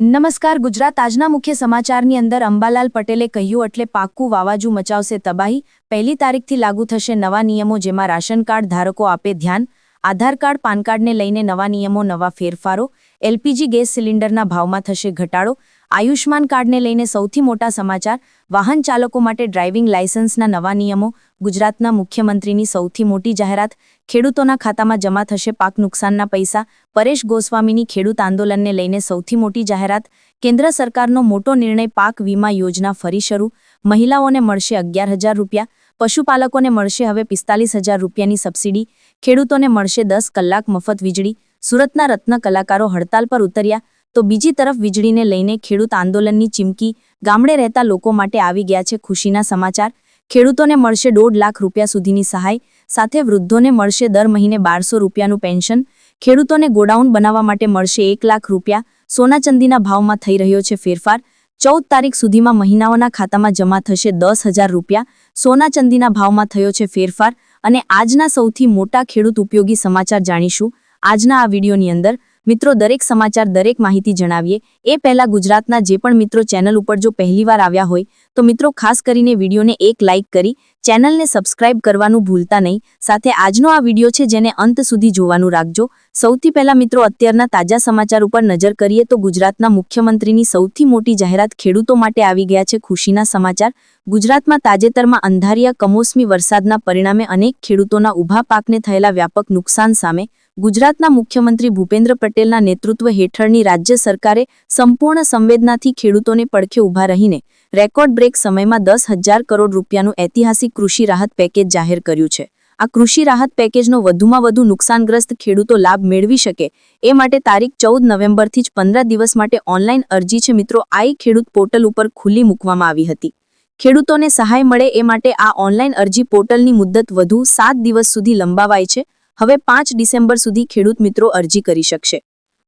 નમસ્કાર, ગુજરાત આજના મુખ્ય સમાચારની અંદર અંબાલાલ પટેલે કહ્યું, એટલે પાક્કું વાવાજું મચાવશે, તબાહી પહેલી તારીખથી લાગુ થશે. નવા નિયમો જેમાં રાશન કાર્ડ ધારકો આપે ધ્યાન, આધાર કાર્ડ, પાન કાર્ડને લઈને નવા નિયમો, નવા ફેરફારો, એલપીજી ગેસ સિલિન્ડરના ભાવમાં થશે ઘટાડો આયુષ્માન કાર્ડને લઈને સૌથી મોટા સમાચાર, વાહન ચાલકો માટે ડ્રાઇવિંગ લાયસન્સના નવા નિયમો, ગુજરાતના મુખ્યમંત્રીની સૌથી મોટી જાહેરાત, ખેડૂતોના ખાતામાં જમા થશે પાક નુકસાનના પૈસા, પરેશ ગોસ્વામીની ખેડૂત આંદોલનને લઈને સૌથી મોટી જાહેરાત, કેન્દ્ર સરકારનો મોટો નિર્ણય પાક વીમા યોજના ફરી શરૂ, મહિલાઓને મળશે અગિયાર હજાર રૂપિયા, પશુપાલકોને મળશે હવે પિસ્તાલીસ હજાર રૂપિયાની સબસિડી, ખેડૂતોને મળશે દસ કલાક મફત વીજળી, સુરતના રત્ન કલાકારો હડતાલ પર ઉતર્યા તો બીજી તરફ વીજળીને લઈને ખેડૂત આંદોલનની ચીમકી ગામડે રહેતા લોકો માટે આવી ગયા છે ખુશીના સમાચાર. ખેડૂતોને મળશે દોઢ લાખ રૂપિયા સુધીની સહાય, સાથે વૃદ્ધોને મળશે દર મહિને બારસો રૂપિયાનું પેન્શન. ખેડૂતોને ગોડાઉન બનાવવા માટે મળશે એક લાખ રૂપિયા. સોના ચાંદીના ભાવમાં થઈ રહ્યો છે ફેરફાર. ચૌદ તારીખ સુધીમાં મહિનાઓના ખાતામાં જમા થશે દસ હજાર રૂપિયા. સોના ચાંદીના ભાવમાં થયો છે ફેરફાર. અને આજના સૌથી મોટા ખેડૂત ઉપયોગી સમાચાર જાણીશું. આજના આ વિડીયોની અંદર મિત્રો, દરેક સમાચાર, દરેક માહિતી જણાવીએ. એ પહેલા ગુજરાતના જે પણ મિત્રો ચેનલ ઉપર જો પહેલીવાર આવ્યા હોય, તો મિત્રો, ખાસ કરીને વિડીયોને એક લાઇક કરી, ચેનલને સબસ્ક્રાઇબ કરવાનું ભૂલતા નહીં. સાથે આજનો આ વીડિયો છે, જેને અંત સુધી જોવાનું રાખજો. સૌથી પહેલા મિત્રો, અત્યારના તાજા સમાચાર ઉપર નજર કરીએ, તો ગુજરાતના મુખ્યમંત્રીની સૌથી મોટી જાહેરાત ખેડૂતો માટે આવી ગયા છે, ખુશીના સમાચાર. ગુજરાતમાં તાજેતરમાં અંધારિયા કમોસમી વરસાદના પરિણામે અનેક ખેડૂતોના ઊભા પાકને થયેલા વ્યાપક નુકસાન સામે ગુજરાતના મુખ્યમંત્રી ભૂપેન્દ્ર પટેલના નેતૃત્વ હેઠળની રાજ્ય સરકારે સંપૂર્ણ સંવેદનાથી ખેડૂતોને પડખે ઊભા રહીને રેકોર્ડ બ્રેક સમયમાં દસ કરોડ રૂપિયાનું ઐતિહાસિક કૃષિ રાહત પેકેજ જાહેર કર્યું છે. આ કૃષિ રાહત પેકેજનો વધુમાં વધુ નુકસાનગ્રસ્ત ખેડૂતો લાભ મેળવી શકે એ માટે તારીખ ચૌદ નવેમ્બરથી જ પંદર દિવસ માટે ઓનલાઈન અરજી છે. મિત્રો આઈ ખેડૂત પોર્ટલ ઉપર ખુલ્લી મૂકવામાં આવી હતી. ખેડૂતોને સહાય મળે એ માટે આ ઓનલાઈન અરજી પોર્ટલની મુદ્દત વધુ સાત દિવસ સુધી લંબાવાય છે. હવે પાંચ ડિસેમ્બર સુધી ખેડૂત મિત્રો અરજી કરી શકશે.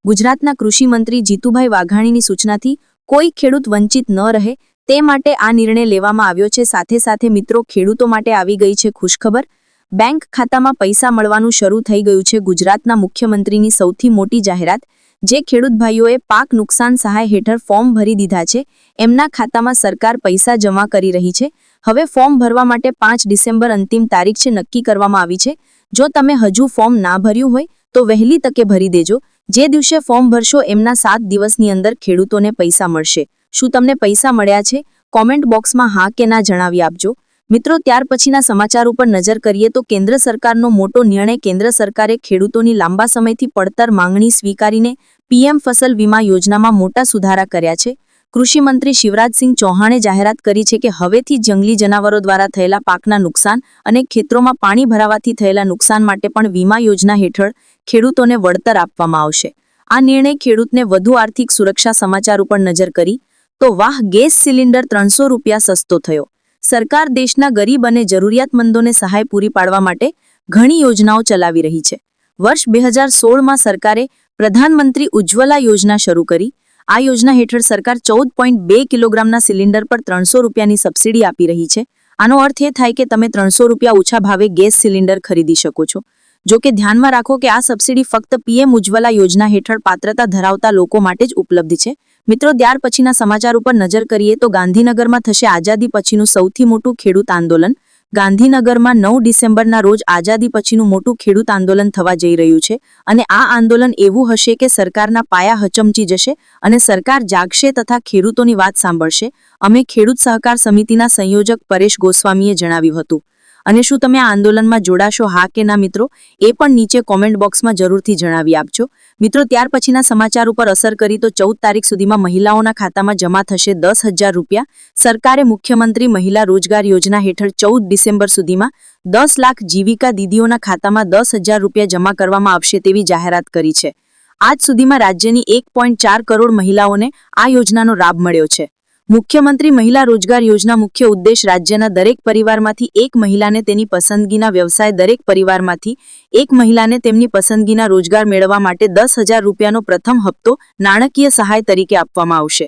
ગુજરાતના કૃષિમંત્રી જીતુભાઈ વાઘાણીની સૂચનાથી કોઈ ખેડૂત વંચિત ન રહે તે માટે આ નિર્ણય લેવામાં આવ્યો છે. સાથે સાથે મિત્રો, ખેડૂતો માટે આવી ગઈ છે ખુશખબર. બેંક ખાતામાં પૈસા મળવાનું શરૂ થઈ ગયું છે. ગુજરાતના મુખ્યમંત્રીની સૌથી મોટી જાહેરાત, જે ખેડૂત ભાઈઓએ પાક નુકસાન સહાય હેઠળ ફોર્મ ભરી દીધા છે, એમના ખાતામાં સરકાર પૈસા જમા કરી રહી છે. હવે ફોર્મ ભરવા માટે પાંચ ડિસેમ્બર અંતિમ તારીખ છે, નક્કી કરવામાં આવી છે. જો તમે હજુ ફોર્મ ના ભર્યું હોય, તો વહેલી તકે ભરી દેજો. જે દિવસે ફોર્મ ભરશો એમના સાત દિવસની અંદર ખેડૂતોને પૈસા મળશે. શું તમને પૈસા મળ્યા છે? કોમેન્ટ બોક્સમાં હા કે ના જણાવી આપજો. મિત્રો, ત્યાર પછીના સમાચાર ઉપર નજર કરીએ તો કેન્દ્ર સરકારનો મોટો નિર્ણય કેન્દ્ર સરકારે ખેડૂતોની લાંબા સમયથી પડતર માંગણી સ્વીકારીને પીએમ ફસલ વીમા યોજનામાં મોટા સુધારા કર્યા છે. કૃષિમંત્રી શિવરાજસિંહ ચૌહાણે જાહેરાત કરી છે કે હવેથી જંગલી જનાવરો દ્વારા થયેલા પાકના નુકસાન અને ખેતરોમાં પાણી ભરાવાથી થયેલા નુકસાન માટે પણ વીમા યોજના હેઠળ ખેડૂતોને વળતર આપવામાં આવશે. આ નિર્ણય ખેડૂતને વધુ આર્થિક સુરક્ષા સમાચાર ઉપર નજર કરી, તો વાહ, ગેસ સિલિન્ડર ત્રણસો રૂપિયા સસ્તો થયો. સરકાર દેશના ગરીબ અને જરૂરિયાતમંદોને સહાય પૂરી પાડવા માટે ઘણી યોજનાઓ ચલાવી રહી છે. વર્ષ બે હજાર સોળમાં સરકારે પ્રધાનમંત્રી ઉજ્જવલા યોજના શરૂ કરી આ યોજના હેઠળ સરકાર ચૌદ પોઈન્ટ બે કિલોગ્રામના સિલિન્ડર પર ત્રણસો રૂપિયાની સબસિડી આપી રહી છે. આનો અર્થ એ થાય કે તમે ત્રણસો રૂપિયા ઓછા ભાવે ગેસ સિલિન્ડર ખરીદી શકો છો. જો કે ધ્યાનમાં રાખો કે આ સબસિડી ફક્ત પીએમ ઉજ્જવલા યોજના હેઠળ પાત્રતા ધરાવતા લોકો માટે જ ઉપલબ્ધ છે. મિત્રો, ત્યાર પછીના સમાચાર ઉપર નજર કરીએ તો ગાંધીનગરમાં થશે આઝાદી પછીનું સૌથી મોટું ખેડૂત આંદોલન. ગાંધીનગરમાં નવ ડિસેમ્બરના રોજ આઝાદી પછીનું મોટું ખેડૂત આંદોલન થવા જઈ રહ્યું છે અને આ આંદોલન એવું હશે કે સરકારના પાયા હચમચી જશે અને સરકાર જાગશે તથા ખેડૂતોની વાત સાંભળશે. અમે ખેડૂત સહકાર સમિતિના સંયોજક પરેશ ગોસ્વામીએ જણાવ્યું હતું. અને શું તમે આ આંદોલનમાં જોડાશો, હા કે ના મિત્રો, એ પણ નીચે કોમેન્ટ બોક્સમાં જરૂરથી જણાવી આપજો. મિત્રો, ત્યાર પછીના સમાચાર ઉપર અસર કરી તો ચૌદ તારીખ સુધીમાં મહિલાઓના ખાતામાં જમા થશે દસ હજાર રૂપિયા. સરકારે મુખ્યમંત્રી મહિલા રોજગાર યોજના હેઠળ ચૌદ ડિસેમ્બર સુધીમાં દસ લાખ જીવિકા દીદીઓના ખાતામાં દસ હજાર રૂપિયા જમા કરવામાં આવશે તેવી જાહેરાત કરી છે. આજ સુધીમાં રાજ્યની એક પોઈન્ટ ચાર કરોડ મહિલાઓને આ યોજનાનો લાભ મળ્યો છે. મુખ્યમંત્રી મહિલા રોજગાર યોજના મુખ્ય ઉદ્દેશ રાજ્યના દરેક પરિવારમાંથી એક મહિલાને તેની પસંદગીના વ્યવસાય દરેક પરિવારમાંથી એક મહિલાને તેમની પસંદગીના રોજગાર મેળવવા માટે દસ હજાર રૂપિયાનો પ્રથમ હપ્તો નાણાકીય સહાય તરીકે આપવામાં આવશે.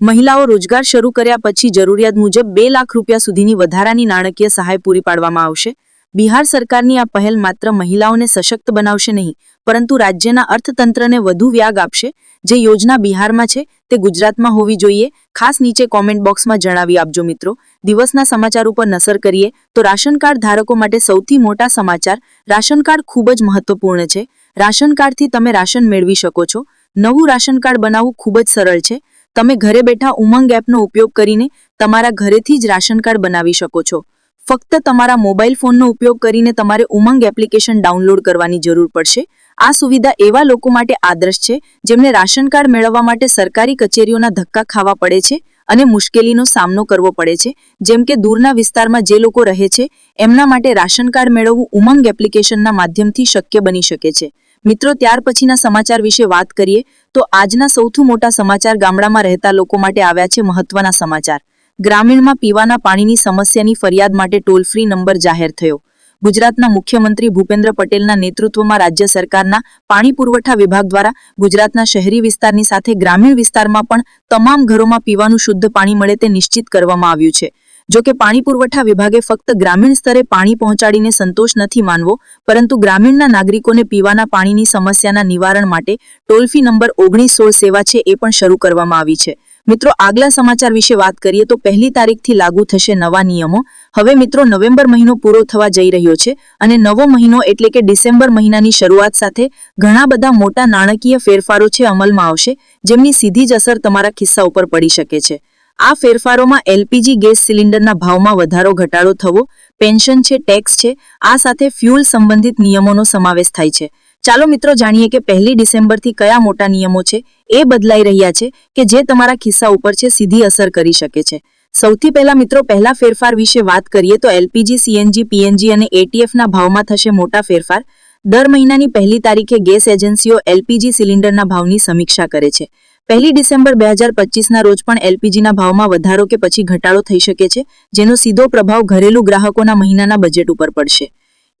મહિલાઓ રોજગાર શરૂ કર્યા પછી જરૂરિયાત મુજબ બે લાખ રૂપિયા સુધીની વધારાની નાણાકીય સહાય પૂરી પાડવામાં આવશે. બિહાર સરકારની આ પહેલ માત્ર મહિલાઓને સશક્ત બનાવશે નહીં, પરંતુ રાજ્યના અર્થતંત્રને વધુ વ્યાગ આપશે, જે યોજના બિહારમાં છે તે ગુજરાતમાં હોવી જોઈએ. ખાસ નીચે કોમેન્ટ બોક્સમાં જણાવી આપજો મિત્રો. દિવસના સમાચાર ઉપર નસર કરીએ તો રાશન કાર્ડ ધારકો માટે સૌથી મોટા સમાચાર, રાશન કાર્ડ ખૂબ જ મહત્વપૂર્ણ છે. રાશન કાર્ડથી તમે રાશન મેળવી શકો છો. નવું રાશન કાર્ડ બનાવવું ખૂબ જ સરળ છે. તમે ઘરે બેઠા ઉમંગ એપનો ઉપયોગ કરીને તમારા ઘરેથી જ રાશન કાર્ડ બનાવી શકો છો. ફક્ત તમારા મોબાઈલ ફોનનો ઉપયોગ કરીને તમારે ઉમંગ એપ્લિકેશન ડાઉનલોડ કરવાની જરૂર પડશે. આ સુવિધા એવા લોકો માટે આદર્શ છે, જેમને રાશન કાર્ડ મેળવવા માટે સરકારી કચેરીઓના ધક્કા ખાવા પડે છે અને મુશ્કેલીનો સામનો કરવો પડે છે. જેમ કે દૂરના વિસ્તારમાં જે લોકો રહે છે, એમના માટે રાશન કાર્ડ મેળવવું ઉમંગ એપ્લિકેશનના માધ્યમથી શક્ય બની શકે છે. મિત્રો, ત્યાર પછીના સમાચાર વિશે વાત કરીએ, તો આજના સૌથી મોટા સમાચાર ગામડામાં રહેતા લોકો માટે આવ્યા છે મહત્વના સમાચાર. ગ્રામીણમાં પીવાના પાણીની સમસ્યાની ફરિયાદ માટે ટોલ ફ્રી નંબર જાહેર થયો. ગુજરાતના મુખ્યમંત્રી ભૂપેન્દ્ર પટેલના નેતૃત્વમાં રાજ્ય સરકારના પાણી પુરવઠા વિભાગ દ્વારા ગુજરાતના શહેરી વિસ્તારની સાથે ગ્રામીણ વિસ્તારમાં પણ તમામ ઘરોમાં પીવાનું શુદ્ધ પાણી મળે તે નિશ્ચિત કરવામાં આવ્યું છે. જો કે પાણી પુરવઠા વિભાગે ફક્ત ગ્રામીણ સ્તરે પાણી પહોંચાડીને સંતોષ નથી માનવો, પરંતુ ગ્રામીણના નાગરિકોને પીવાના પાણીની સમસ્યાના નિવારણ માટે ટોલ ફી નંબર ઓગણીસ સોળ સેવા છે એ પણ શરૂ કરવામાં આવી છે. મિત્રો, આગલા સમાચાર વિશે વાત કરીએ તો પહેલી તારીખથી લાગુ થશે નવા નિયમો. હવે મિત્રો, નવેમ્બર મહિનો પૂરો થવા જઈ રહ્યો છે અને નવો મહિનો એટલે કે ડિસેમ્બર મહિનાની શરૂઆત સાથે ઘણા બધા મોટા નાણાકીય ફેરફારો છે અમલમાં આવશે, જેમની સીધી જ અસર તમારા ખિસ્સા ઉપર પડી શકે છે. આ ફેરફારોમાં એલપીજી ગેસ સિલિન્ડરના ભાવમાં વધારો, ઘટાડો થવો, પેન્શન છે, ટેક્સ છે, આ સાથે ફ્યુલ સંબંધિત નિયમોનો સમાવેશ થાય છે. ચાલો મિત્રો જાણીએ કે પહેલી ડિસેમ્બરથી કયા મોટા નિયમો છે, એ બદલાઈ રહ્યા છે કે જે તમારા ખિસ્સા ઉપર છે, સીધી અસર કરી શકે છે. સૌથી પહેલા મિત્રો પહેલા ફેરફાર વિશે વાત કરીએ તો એલપીજી, સીએનજી, પીએનજી અને એટીએફના ભાવમાં થશે મોટા ફેરફાર. દર મહિનાની પહેલી તારીખે ગેસ એજન્સીઓ એલપીજી સિલિન્ડરના ભાવની સમીક્ષા કરે છે. પહેલી ડિસેમ્બર બે હજાર પચીસના રોજ પણ એલપીજીના ભાવમાં વધારો કે પછી ઘટાડો થઈ શકે છે, જેનો સીધો પ્રભાવ ઘરેલુ ગ્રાહકોના મહિનાના બજેટ ઉપર પડશે.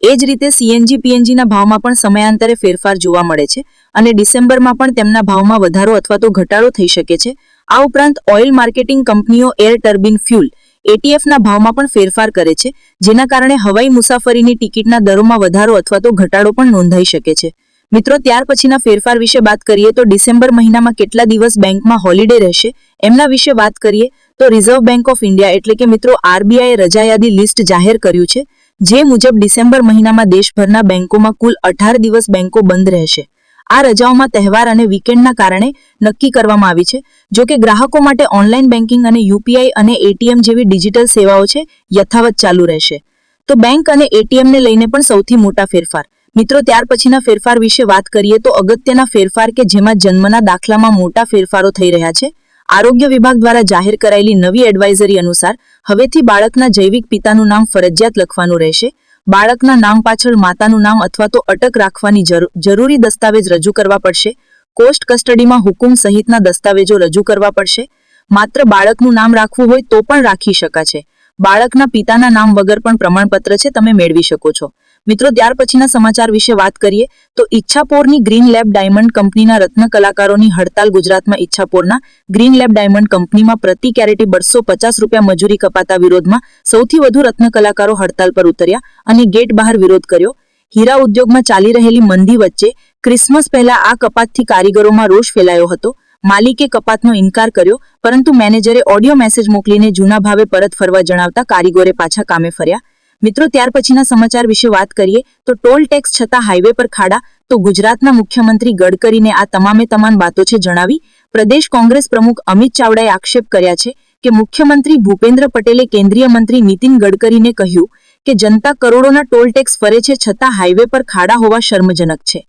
એ જ રીતે સીએનજી પીએનજીના ભાવમાં પણ સમયાંતરે ફેરફાર જોવા મળે છે અને ડિસેમ્બરમાં પણ તેમના ભાવમાં વધારો અથવા તો ઘટાડો થઈ શકે છે. આ ઉપરાંત ઓઇલ માર્કેટિંગ કંપનીઓ એર ટર્બિન ફ્યુલ એટીએફના ભાવમાં પણ ફેરફાર કરે છે, જેના કારણે હવાઈ મુસાફરીની ટિકિટના દરોમાં વધારો અથવા તો ઘટાડો પણ નોંધાઈ શકે છે. મિત્રો, ત્યાર પછીના ફેરફાર વિશે વાત કરીએ તો ડિસેમ્બર મહિનામાં કેટલા દિવસ બેંકમાં હોલિડે રહેશે એમના વિશે વાત કરીએ તો રિઝર્વ બેંક ઓફ ઇન્ડિયા એટલે કે મિત્રો આરબીઆઈ રજા યાદી લિસ્ટ જાહેર કર્યું છે. જે મુજબ ડિસેમ્બર મહિનામાં દેશભરના બેંકોમાં કુલ અઢાર દિવસ બેંકો બંધ રહેશે. આ રજાઓમાં તહેવાર અને વીકેન્ડના કારણે નક્કી કરવામાં આવી છે. જો કે ગ્રાહકો માટે ઓનલાઈન બેન્કિંગ અને યુપીઆઈ અને એટીએમ જેવી ડિજિટલ સેવાઓ છે, યથાવત ચાલુ રહેશે. તો બેંક અને એટીએમને લઈને પણ સૌથી મોટા ફેરફાર. મિત્રો, ત્યાર પછીના ફેરફાર વિશે વાત કરીએ તો અગત્યના ફેરફાર કે જેમાં જન્મના દાખલામાં મોટા ફેરફારો થઈ રહ્યા છે. આરોગ્ય વિભાગ દ્વારા જાહેર કરાયેલી નવી એડવાઇઝરી અનુસાર હવેથી બાળકના જૈવિક પિતાનું નામ ફરજિયાત લખવાનું રહેશે. બાળકના નામ પાછળ માતાનું નામ અથવા તો અટક રાખવાની જરૂરી દસ્તાવેજ રજૂ કરવા પડશે. કોસ્ટ કસ્ટડીમાં હુકુમ સહિતના દસ્તાવેજો રજૂ કરવા પડશે. માત્ર બાળકનું નામ રાખવું હોય તો પણ રાખી શકાશે. બાળકના પિતાના નામ વગર પણ પ્રમાણપત્ર છે, તમે મેળવી શકો છો. મિત્રો, ત્યાર પછીના સમાચાર વિશે વાત કરીએ, તો ઈચ્છાપોરની ગ્રીન લેબ ડાયમંડ કંપનીના રત્ન કલાકારોની હડતાલ ગુજરાતમાં ઈચ્છાપોરના ગ્રીન લેબ ડાયમંડ કંપનીમાં પ્રતિ કેરેટી બસો પચાસ રૂપિયા મજૂરી કપાતા વિરોધમાં સૌથી વધુ રત્ન કલાકારો હડતાલ પર ઉતર્યા અને ગેટ બહાર વિરોધ કર્યો. હીરા ઉદ્યોગમાં ચાલી રહેલી મંદી વચ્ચે ક્રિસમસ પહેલા આ કપાતથી કારીગરોમાં રોષ ફેલાયો હતો. માલિકે કપાતનો ઇનકાર કર્યો, પરંતુ મેનેજરે ઓડિયો મેસેજ મોકલીને જૂના ભાવે પરત ફરવા જણાવતા કારીગરે પાછા કામે ફર્યા. મિત્રો, ત્યાર પછીના સમાચાર વિશે વાત કરીએ, તો ટોલ ટેક્સ છતાં હાઈવે પર ખાડા, તો ગુજરાતના મુખ્યમંત્રી ગડકરીને આ તમામે તમામ વાતો છે જણાવી. પ્રદેશ કોંગ્રેસ પ્રમુખ અમિત ચાવડાએ આક્ષેપ કર્યા છે કે મુખ્યમંત્રી ભૂપેન્દ્ર પટેલે કેન્દ્રીય મંત્રી નીતિન ગડકરીને કહ્યું કે જનતા કરોડોના ટોલ ટેક્સ ફરે છે છતાં હાઈવે પર ખાડા હોવા શર્મજનક છે.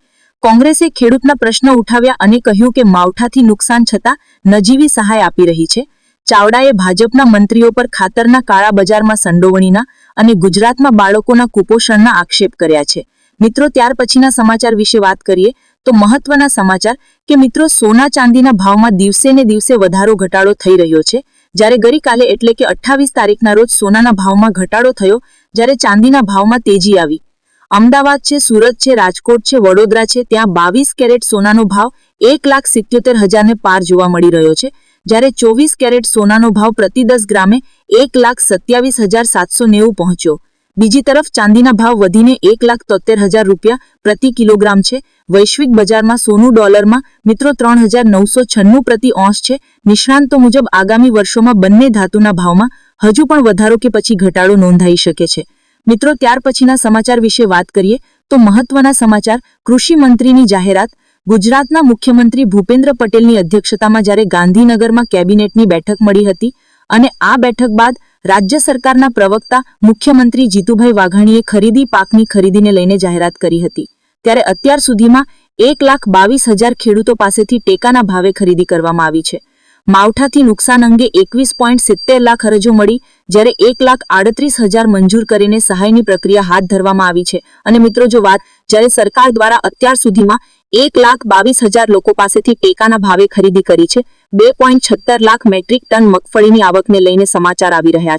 કોંગ્રેસે ખેડૂતના પ્રશ્ન ઉઠાવ્યા અને કહ્યું કે માવઠાથી નુકસાન છતાં નજીવી સહાય આપી રહી છે. ચાવડાએ ભાજપના મંત્રીઓ પર ખાતરના કાળા બજારમાં સંડોવણીના અને ગુજરાતમાં બાળકોના કુપોષણના આક્ષેપ કર્યા છે. મિત્રો, ત્યાર પછીના સમાચાર વિશે વાત કરીએ તો મહત્વના સમાચાર કે મિત્રો, સોના ચાંદીના ભાવમાં દિવસે ને દિવસે વધારો ઘટાડો થઈ રહ્યો છે. જ્યારે ગઈકાલે એટલે કે અઠ્ઠાવીસ તારીખના રોજ સોનાના ભાવમાં ઘટાડો થયો, જ્યારે ચાંદીના ભાવમાં તેજી આવી. અમદાવાદ છે, સુરત છે, રાજકોટ છે, વડોદરા છે, ત્યાં બાવીસ કેરેટ સોનાનો ભાવ એક લાખ સિત્યોતેર હજારને પાર જોવા મળી રહ્યો છે. જ્યારે ચોવીસ કેરેટ સોનાનો ભાવ પ્રતિ દસ ગ્રામે એક લાખ સત્યાવીસ હજાર સાતસો નેવું પહોંચ્યો. બીજી તરફ ચાંદીના ભાવ વધીને એક લાખ તોતેર હજાર રૂપિયા પ્રતિ કિલોગ્રામ છે. વૈશ્વિક બજારમાં સોનું ડોલરમાં મિત્રો ત્રણ હજાર નવસો છન્નું પ્રતિ ઓંશ છે. નિષ્ણાંતો મુજબ આગામી વર્ષોમાં બંને ધાતુના ભાવમાં હજુ પણ વધારો કે પછી ઘટાડો નોંધાઈ શકે છે. મિત્રો, ત્યાર પછીના સમાચાર વિશે વાત કરીએ તો મહત્વના સમાચાર, કૃષિ મંત્રીની જાહેરાત. ગુજરાતના મુખ્યમંત્રી ભૂપેન્દ્ર પટેલની અધ્યક્ષતામાં જ્યારે ગાંધીનગરમાં કેબિનેટની બેઠક મળી હતી અને આ બેઠક બાદ રાજ્ય સરકારના પ્રવક્તા મુખ્યમંત્રી જીતુભાઈ વાઘાણીએ ખરીદી પાકની ખરીદીને લઈને જાહેરાત કરી હતી. ત્યારે અત્યાર સુધીમાં એક લાખ બાવીસ હજાર ખેડૂતો પાસેથી ટેકાના ભાવે ખરીદી કરવામાં આવી છે. માવઠાથી નુકસાન અંગે એકવીસ પોઈન્ટ સિત્તેર લાખ અરજો મળી, જ્યારે એક લાખ આડત્રીસ હજાર મંજૂર કરીને સહાયની પ્રક્રિયા હાથ ધરવામાં આવી છે. અને મિત્રો, જો વાત જ્યારે સરકાર દ્વારા અત્યાર સુધીમાં એક લાખ બાવીસ હજાર લોકો પાસેથી ટેકાના ભાવે ખરીદી કરી છે, બે પોઈન્ટ છત્તર લાખ મેટ્રિક ટન મગફળીની આવકને લઈને સમાચાર આવી રહ્યા છે.